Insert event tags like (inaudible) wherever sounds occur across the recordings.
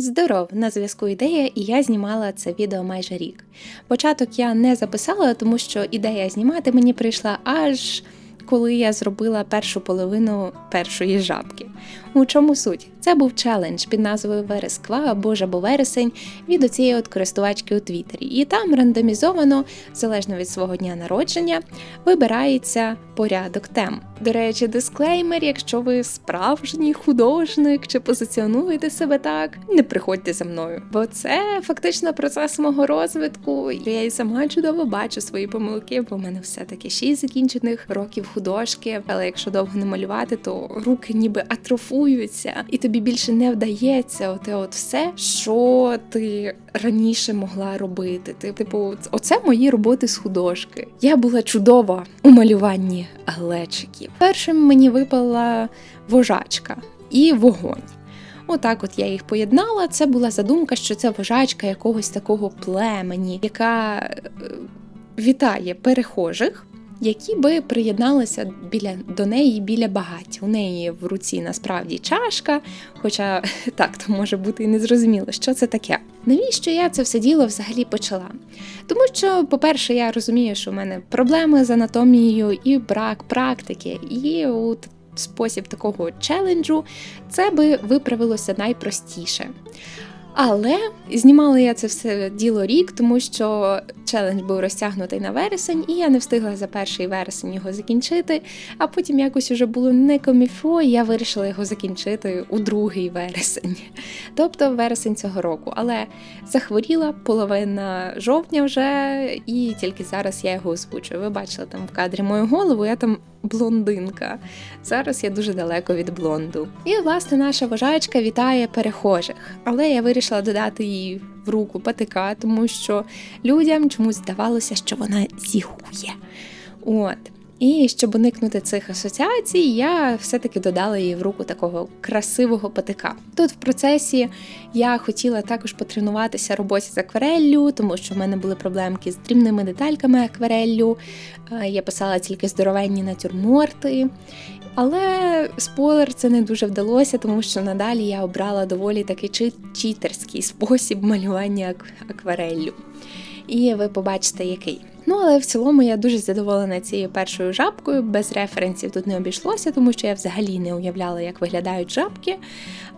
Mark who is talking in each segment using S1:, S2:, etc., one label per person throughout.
S1: Здоров, на зв'язку ідея, і я знімала це відео майже рік. Початок я не записала, тому що ідея знімати мені прийшла аж коли я зробила першу половину першої жабки. У чому суть? Це був челендж під назвою Вересква або жабо вересень від оцієї от користувачки у Твіттері. І там рандомізовано, залежно від свого дня народження, вибирається порядок тем. До речі, дисклеймер, якщо ви справжній художник чи позиціонуєте себе так, не приходьте за мною. Бо це фактично процес мого розвитку. Я і сама чудово бачу свої помилки, бо в мене все-таки шість закінчених років художки. Але якщо довго не малювати, то руки ніби атрофуються, і тобі більше не вдається оте от все, що ти раніше могла робити. Ти, типу, оце мої роботи з художки. Я була чудова у малюванні глечиків. Першим мені випала вожачка і вогонь. Отак, от я їх поєднала. Це була задумка, що це вожачка якогось такого племені, яка е, вітає перехожих які би приєдналися біля до неї біля багаття. У неї в руці насправді чашка, хоча (laughs) так то може бути і незрозуміло, що це таке. Навіщо я це все діло взагалі почала? Тому що, по-перше, я розумію, що в мене проблеми з анатомією і брак практики, і от спосіб такого челенджу це би виправилося найпростіше. Але знімала я це все діло рік, тому що челендж був розтягнутий на вересень, і я не встигла за перший вересень його закінчити. А потім якось уже було не коміфо, і я вирішила його закінчити у другий вересень, тобто вересень цього року. Але захворіла половина жовтня вже, і тільки зараз я його озвучую. Ви бачили там в кадрі мою голову, я там блондинка. Зараз я дуже далеко від блонду. І власне наша вожачка вітає перехожих, але я вирішила додати їй в руку патика, тому що людям чомусь здавалося, що вона зігує. От. І щоб уникнути цих асоціацій, я все-таки додала їй в руку такого красивого патика. Тут в процесі я хотіла також потренуватися роботі з аквареллю, тому що в мене були проблемки з дрібними детальками аквареллю. Я писала тільки здоровенні натюрморти. Але спойлер, це не дуже вдалося, тому що надалі я обрала доволі такий читерський спосіб малювання аквареллю. І ви побачите, який. Ну, але в цілому я дуже задоволена цією першою жабкою. Без референсів тут не обійшлося, тому що я взагалі не уявляла, як виглядають жабки.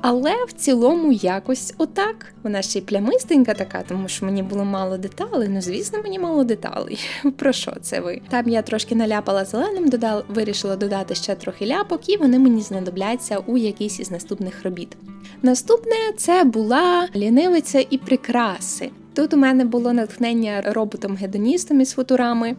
S1: Але в цілому якось отак. Вона ще й плямистенька така, тому що мені було мало деталей. Ну, звісно, мені мало деталей. (laughs) Про що це ви? Там я трошки наляпала зеленим, додала, вирішила додати ще трохи ляпок, і вони мені знадобляться у якійсь із наступних робіт. Наступне це була лінивиця і прикраси. Тут у мене було натхнення роботом-гедоністом із футурами.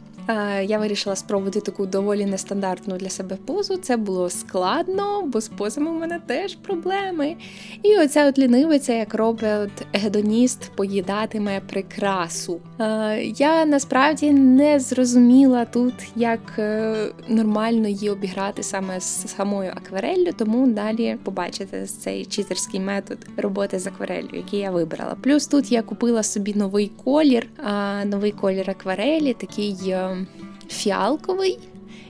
S1: Я вирішила спробувати таку доволі нестандартну для себе позу. Це було складно, бо з позами у мене теж проблеми. І оця от лінивиця, як робить гедоніст, поїдатиме прикрасу. Я насправді не зрозуміла тут, як е, нормально її обіграти саме з самою аквареллю, тому далі побачите цей читерський метод роботи з аквареллю, який я вибрала. Плюс тут я купила собі новий колір, новий колір акварелі, такий. Фіалковий,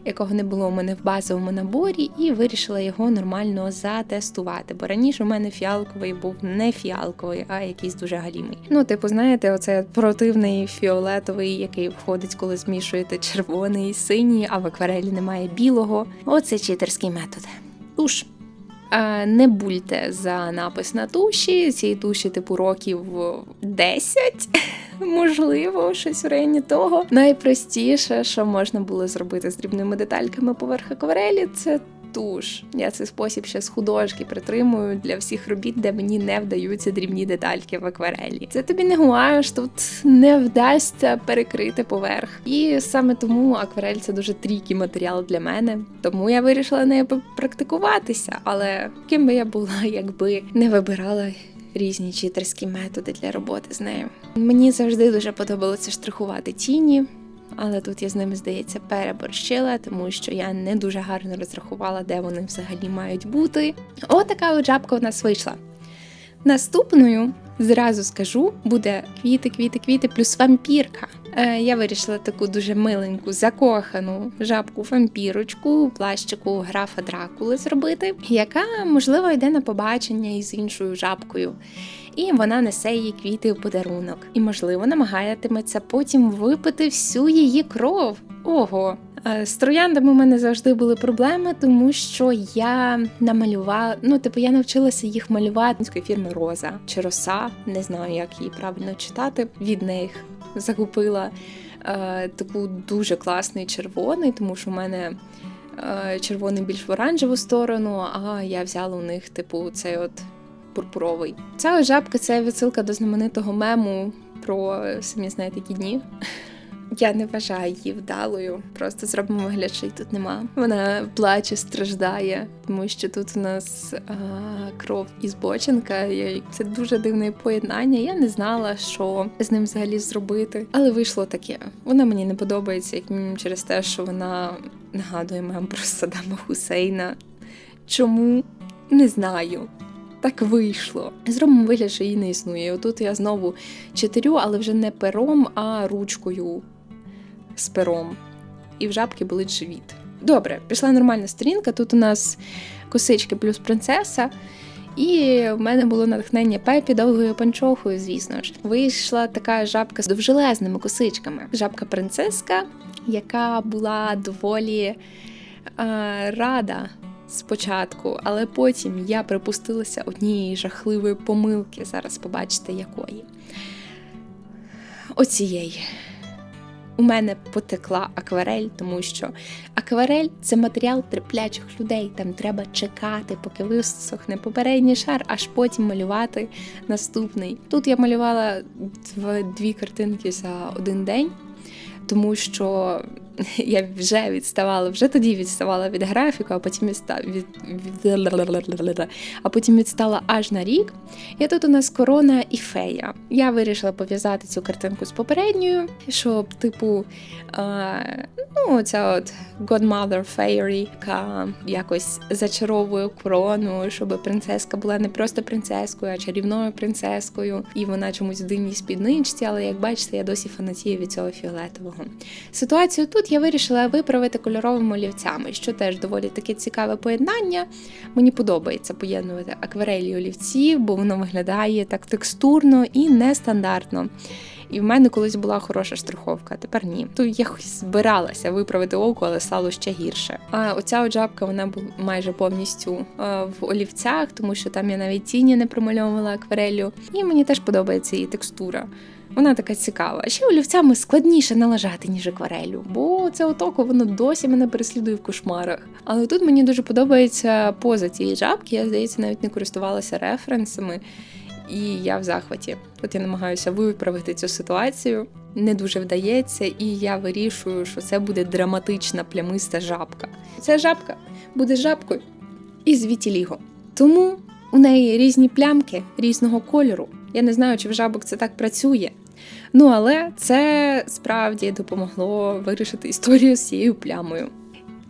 S1: якого не було у мене в базовому наборі, і вирішила його нормально затестувати. Бо раніше у мене фіалковий був не фіалковий, а якийсь дуже галімий. Ну, типу, знаєте, оце противний фіолетовий, який входить, коли змішуєте червоний і синій, а в акварелі немає білого. Оце читерський метод. Туш. Не бульте за напис на туші. Цієї туші, типу, років 10, (laughs) можливо, щось в районі того. Найпростіше, що можна було зробити з дрібними детальками поверх акварелі, це туш. Я цей спосіб ще з художки притримую для всіх робіт, де мені не вдаються дрібні детальки в акварелі. Це тобі не гуаєш, тут не вдасться перекрити поверх. І саме тому акварель це дуже трійкий матеріал для мене. Тому я вирішила нею практикуватися. Але ким би я була, (laughs) якби не вибирала. Різні читерські методи для роботи з нею. Мені завжди дуже подобалося штрихувати тіні але тут я з ними, здається, переборщила, тому що я не дуже гарно розрахувала, де вони взагалі мають бути. Отака от жабка у нас вийшла. Наступною Зразу скажу, буде квіти, квіти, квіти, плюс вампірка. Е, я вирішила таку дуже миленьку, закохану жабку-вампірочку плащику графа Дракули зробити, яка, можливо, йде на побачення із іншою жабкою. І вона несе їй квіти у подарунок. І, можливо, намагатиметься потім випити всю її кров. Ого! Е, З трояндами у мене завжди були проблеми, тому що я намалювала, ну типу, я навчилася їх малювати фірми Роза чи Роса, не знаю, як її правильно читати. Від них закупила е, таку дуже класний червоний, тому що у мене е, червоний більш в оранжеву сторону, а я взяла у них, типу, цей от пурпуровий. Ця ось жабка це відсилка до знаменитого мему про самі знаєте які дні. Я не вважаю її вдалою. Просто зробимо вигляд, що її тут нема. Вона плаче, страждає, тому що тут у нас а, кров із боченка. Це дуже дивне поєднання. Я не знала, що з ним взагалі зробити. Але вийшло таке. Вона мені не подобається, як мінімум через те, що вона нагадує мем про Саддама Хусейна. Чому? Не знаю. Так вийшло. Зробимо вигляд, що її не існує. Отут я знову чотирю, але вже не пером, а ручкою з пером. І в жабки болить живіт. Добре, пішла нормальна сторінка. Тут у нас косички плюс принцеса. І в мене було натхнення пепі довгою панчохою, звісно ж. Вийшла така жабка з довжелезними косичками. Жабка принцеска, яка була доволі е, рада спочатку, але потім я припустилася однієї жахливої помилки. Зараз побачите якої. Оцієї. У мене потекла акварель, тому що акварель це матеріал терплячих людей. Там треба чекати, поки висохне попередній шар, аж потім малювати наступний. Тут я малювала дві картинки за один день, тому що (laughs) я вже відставала, вже тоді відставала від графіку, а потім відста... від... від... а потім відстала аж на рік. І тут у нас корона і фея. Я вирішила пов'язати цю картинку з попередньою, щоб, типу, е, ну, ця от Godmother Fairy, яка якось зачаровує корону, щоб принцеска була не просто принцескою, а чарівною принцескою. І вона чомусь в дивній спідничці, але як бачите, я досі фанатію від цього фіолетового. Ситуацію тут я вирішила виправити кольоровими олівцями, що теж доволі таке цікаве поєднання. Мені подобається поєднувати акварелі і олівці, бо воно виглядає так текстурно і нестандартно. І в мене колись була хороша штриховка, тепер ні. То я збиралася виправити око, але стало ще гірше. А оця от жабка вона була майже повністю в олівцях, тому що там я навіть тіні не промальовувала акварелью. І мені теж подобається її текстура. Вона така цікава. Ще олівцями складніше налажати, ніж акварелю, бо це отоко воно досі мене переслідує в кошмарах. Але тут мені дуже подобається поза цієї жабки. Я здається, навіть не користувалася референсами. І я в захваті. Тут я намагаюся виправити цю ситуацію. Не дуже вдається, і я вирішую, що це буде драматична плямиста жабка. Ця жабка буде жабкою із вітіліго. Тому у неї різні плямки різного кольору. Я не знаю, чи в жабок це так працює. Ну але це справді допомогло вирішити історію з цією плямою.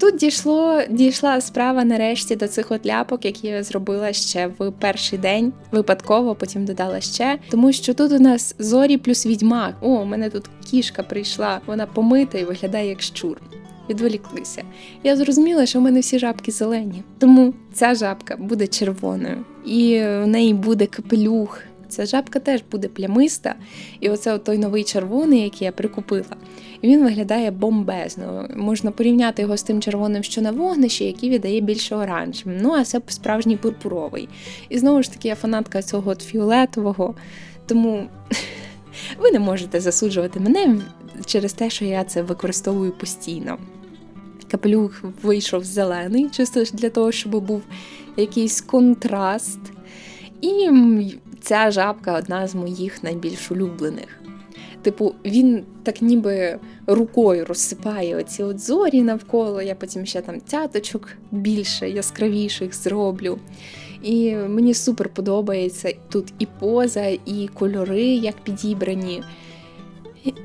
S1: Тут дійшло, дійшла справа нарешті до цих от ляпок, які я зробила ще в перший день, випадково, потім додала ще. Тому що тут у нас зорі плюс відьмак. О, у мене тут кішка прийшла, вона помита і виглядає як щур. Відволіклися. Я зрозуміла, що в мене всі жабки зелені. Тому ця жабка буде червоною, і в неї буде капелюх. Ця жабка теж буде плямиста, і оце той новий червоний, який я прикупила. І він виглядає бомбезно. Можна порівняти його з тим червоним, що на вогнищі, який віддає більше оранжевим. Ну, а це справжній пурпуровий. І знову ж таки, я фанатка цього от фіолетового, тому (laughs) ви не можете засуджувати мене через те, що я це використовую постійно. Капелюх вийшов зелений, чисто для того, щоб був якийсь контраст. І ця жабка одна з моїх найбільш улюблених. Типу, він так ніби рукою розсипає оці от зорі навколо. Я потім ще там цяточок більше, яскравіших зроблю. І мені супер подобається тут і поза, і кольори, як підібрані.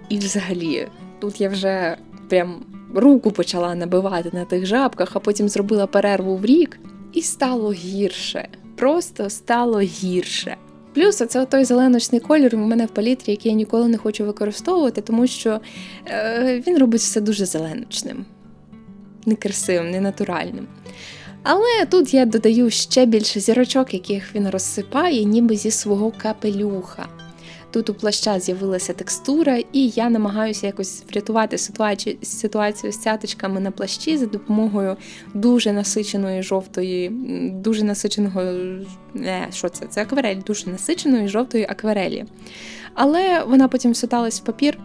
S1: І- взагалі, тут я вже прям руку почала набивати на тих жабках, а потім зробила перерву в рік, і стало гірше. Просто стало гірше. Плюс це той зеленочний кольор у мене в палітрі, який я ніколи не хочу використовувати, тому що е, він робить все дуже зеленочним, некрасивим, ненатуральним. Але тут я додаю ще більше зірочок, яких він розсипає, ніби зі свого капелюха. Тут у плаща з'явилася текстура, і я намагаюся якось врятувати ситуацію, ситуацію з цяточками на плащі за допомогою дуже насиченої жовтої, дуже насиченого. Не, що це? Це акварель, дуже насиченої жовтої акварелі. Але вона потім всоталась в папір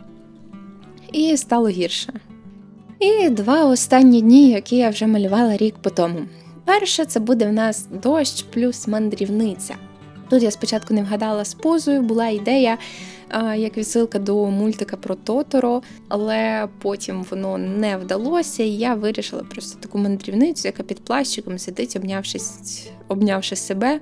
S1: і стало гірше. І два останні дні, які я вже малювала рік по тому. Перше, це буде в нас дощ плюс мандрівниця. Тут я спочатку не вгадала з позою, була ідея як відсилка до мультика про Тоторо, але потім воно не вдалося, і я вирішила просто таку мандрівницю, яка під плащиком сидить, обнявшись, обнявши себе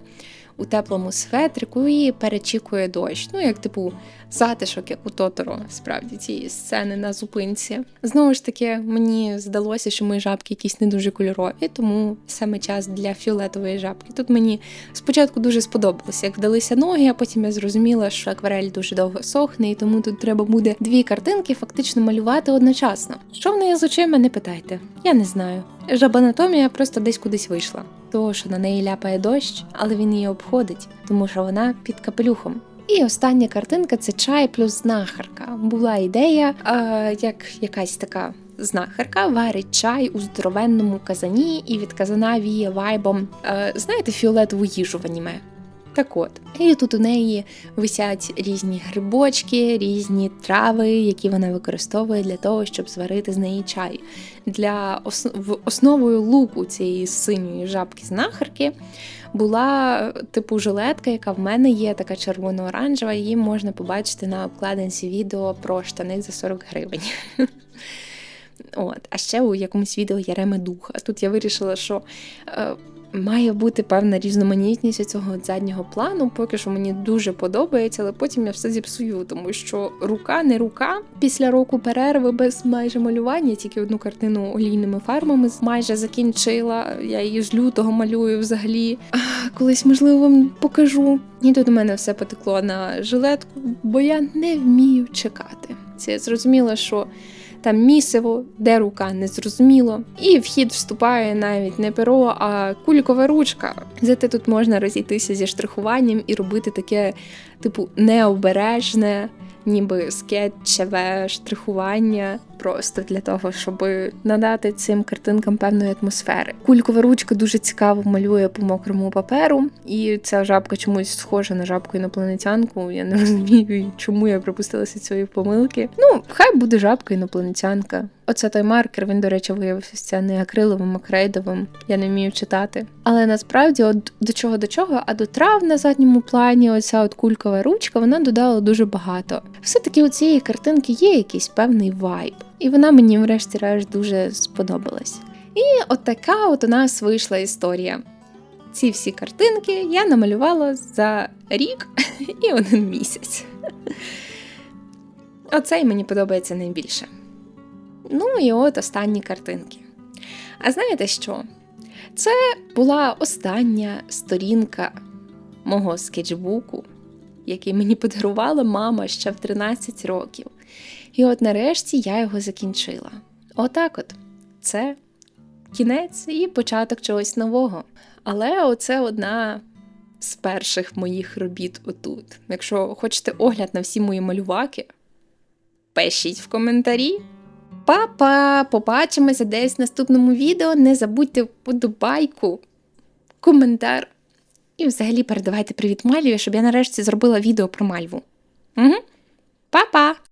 S1: у теплому светрику і перечікує дощ. Ну, як типу затишок, як у Тоторо, справді цієї сцени на зупинці. Знову ж таки, мені здалося, що мої жабки якісь не дуже кольорові, тому саме час для фіолетової жабки. Тут мені спочатку дуже сподобалося, як вдалися ноги, а потім я зрозуміла, що акварель дуже довго сохне, і тому тут треба буде дві картинки фактично малювати одночасно. Що в неї з очима, не питайте. Я не знаю. Жабанатомія просто десь кудись вийшла. Того, що на неї ляпає дощ, але він її обходить, тому що вона під капелюхом. І остання картинка це чай плюс знахарка. Була ідея, е, як якась така знахарка варить чай у здоровенному казані, і від казана віє вайбом, е, знаєте, фіолетову їжу в аніме. Так от, і тут у неї висять різні грибочки, різні трави, які вона використовує для того, щоб зварити з неї чай. Для ос- основою луку цієї синьої жабки знахарки була типу жилетка, яка в мене є, така червоно-оранжева. Її можна побачити на обкладинці відео про штани за 40 гривень. (laughs) От, а ще у якомусь відео Яреме Духа. тут я вирішила, що е, має бути певна різноманітність цього заднього плану. Поки що мені дуже подобається, але потім я все зіпсую, тому що рука не рука. Після року перерви без майже малювання, тільки одну картину олійними фарбами майже закінчила. Я її з лютого малюю взагалі. Колись, можливо, вам покажу. І тут у мене все потекло на жилетку, бо я не вмію чекати. Це я зрозуміла, що там місиво, де рука незрозуміло. І в хід вступає навіть не перо, а кулькова ручка. Зате тут можна розійтися зі штрихуванням і робити таке, типу, необережне, ніби скетчеве штрихування, просто для того, щоб надати цим картинкам певної атмосфери. Кулькова ручка дуже цікаво малює по мокрому паперу, і ця жабка чомусь схожа на жабку інопланетянку. Я не (laughs) розумію, чому я припустилася цієї помилки. Ну, хай буде жабка інопланетянка. Оце той маркер, він, до речі, виявився не акриловим, а крейдовим. Я не вмію читати. Але насправді, от до чого до чого, а до трав на задньому плані, оця от кулькова ручка, вона додала дуже багато. Все-таки у цієї картинки є якийсь певний вайб. І вона мені, врешті-решт, дуже сподобалась. І от така от у нас вийшла історія. Ці всі картинки я намалювала за рік (laughs) і один місяць. (laughs) Оцей мені подобається найбільше. Ну і от останні картинки. А знаєте що? Це була остання сторінка мого скетчбуку, який мені подарувала мама ще в 13 років. І от нарешті я його закінчила. Отак от. Це кінець і початок чогось нового. Але оце одна з перших моїх робіт отут. Якщо хочете огляд на всі мої малюваки, пишіть в коментарі. Па-па! Побачимося десь в наступному відео. Не забудьте вподобайку, коментар. І взагалі передавайте привіт Мальві, щоб я нарешті зробила відео про Мальву. Угу. Па-па!